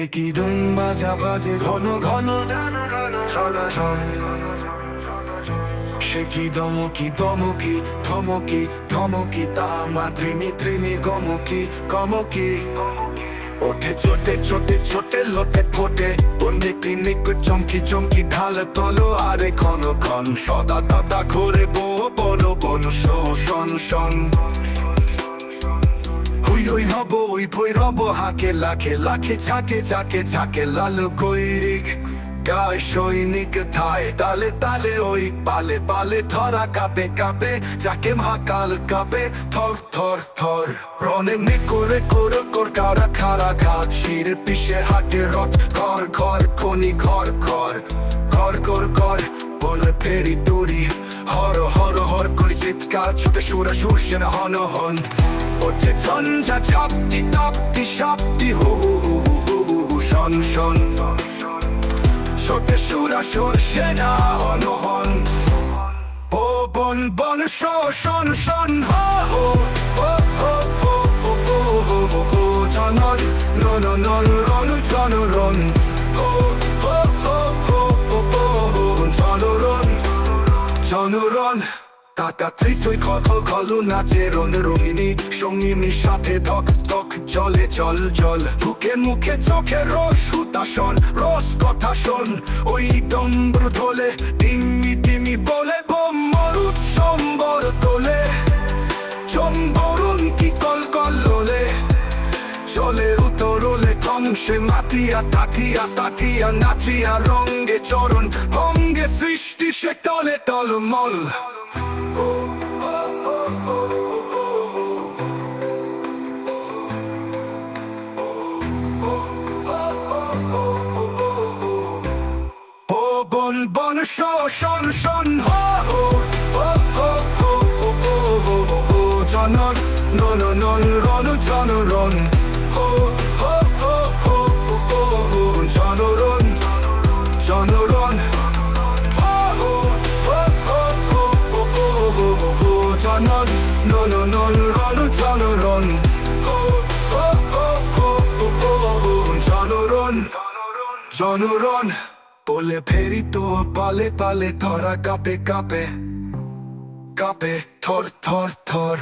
একই ডুম বাজা বাজে ঘন ঘন? চলাচল সে কি দমকি দমকি, ধমকি ধমকি, তা মাতৃমি ত্রিমি গমকি গমকি। ওঠে ছোটে ছোটে ছোটে লোটে ফোটে বন্দি ক্লিনিক চমকি চমকি, ঢাল, তলো, আরে ঘন ঘন সদা দাদা ঘুরে বো বড় বন শোষণ হুই ভই রব হাকে লাখে লাখে ঝাঁকে ঝাঁকে ঝাঁকে লাল গৈরিক। গায় সৈনিক ঠায় তালে তালে ওই পালে পালে ধরা কাপে কাপে, যাকে মহাকাল কাপে, থর থর থর। রনে মে করে করে কর কারা খারা ঘাট শির পিছে হাটে রথ, ঘর ঘর খনি ঘর ঘর। ঘর ঘর ঘর বলে ফেরি দড়ি, হর হর হর করে চিৎকার, ছোটে সুরা সুরসে না হন হন। ওঠে ঝঞ্ঝা চাপটি তাপটি সাপটি হু হু হু হু হু হু হু শন শন ছোটে সুরা সুরসে না হন হন ও বন বন শোষণ শন হো হো ও ও ও ও হো হো হো জনন নন নন রন জনরন হো হো হো হো হো টাকা তুই খল খল খলু নাচে রন রঙিনী সঙ্গিনীর সাথে ধক ধক, জলে জল জল। বুকে মুখে চোখে রস হুতাশন রস, কথা শোন। ওই ডম্বর ধলে তিমি তিমি বলে, বোম মরুত সম্বর তোলে। চম্বরুন কি কল কল লোলে। চলে উতরলে, ধ্বংসে মাতিয়া তাথিয়া তাথিয়া নাচিয়া রঙ্গে চরণ, ভঙ্গে সৃষ্টি সে টলে টলমল। বন শোষণ শন হো হো হো হো হো হো হো হো হো জনন নন নন রন জনরন হো হো হো হো হো হো জনরন জনরন হো হো হো হো হো হো হো হো জনন নন নন রন জনরন হো হো হো হো হো হো জনরন জনরন বলে ফেরি তো পালে পালে ধরা কাপে কাপে কাপে থর থর থর।